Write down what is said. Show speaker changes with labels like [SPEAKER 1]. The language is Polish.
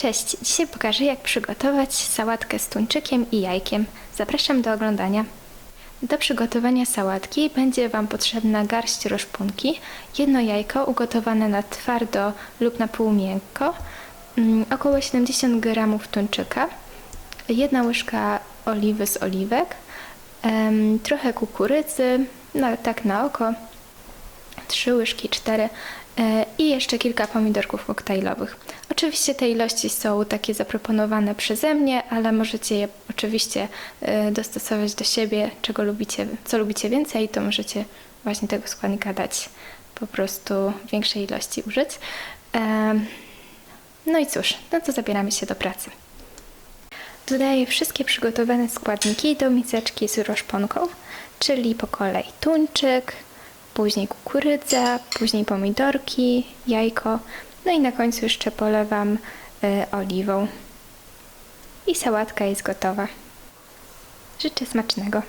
[SPEAKER 1] Cześć, dzisiaj pokażę jak przygotować sałatkę z tuńczykiem i jajkiem. Zapraszam do oglądania. Do przygotowania sałatki będzie Wam potrzebna garść roszpunki, jedno jajko ugotowane na twardo lub na pół miękko, mm, około 70 g tuńczyka, jedna łyżka oliwy z oliwek, trochę kukurydzy, no tak na oko, trzy łyżki, cztery e, i jeszcze kilka pomidorków koktajlowych. Oczywiście te ilości są takie zaproponowane przeze mnie, ale możecie je oczywiście e, dostosować do siebie, czego lubicie, co lubicie więcej, to możecie właśnie tego składnika dać po prostu większej ilości użyć. Em, No i cóż, no to zabieramy się do pracy. Dodaję wszystkie przygotowane składniki do miseczki z roszponką, czyli po kolei tuńczyk, później kukurydza, później pomidorki, jajko, no i na końcu jeszcze polewam y, oliwą. I sałatka jest gotowa. Życzę smacznego.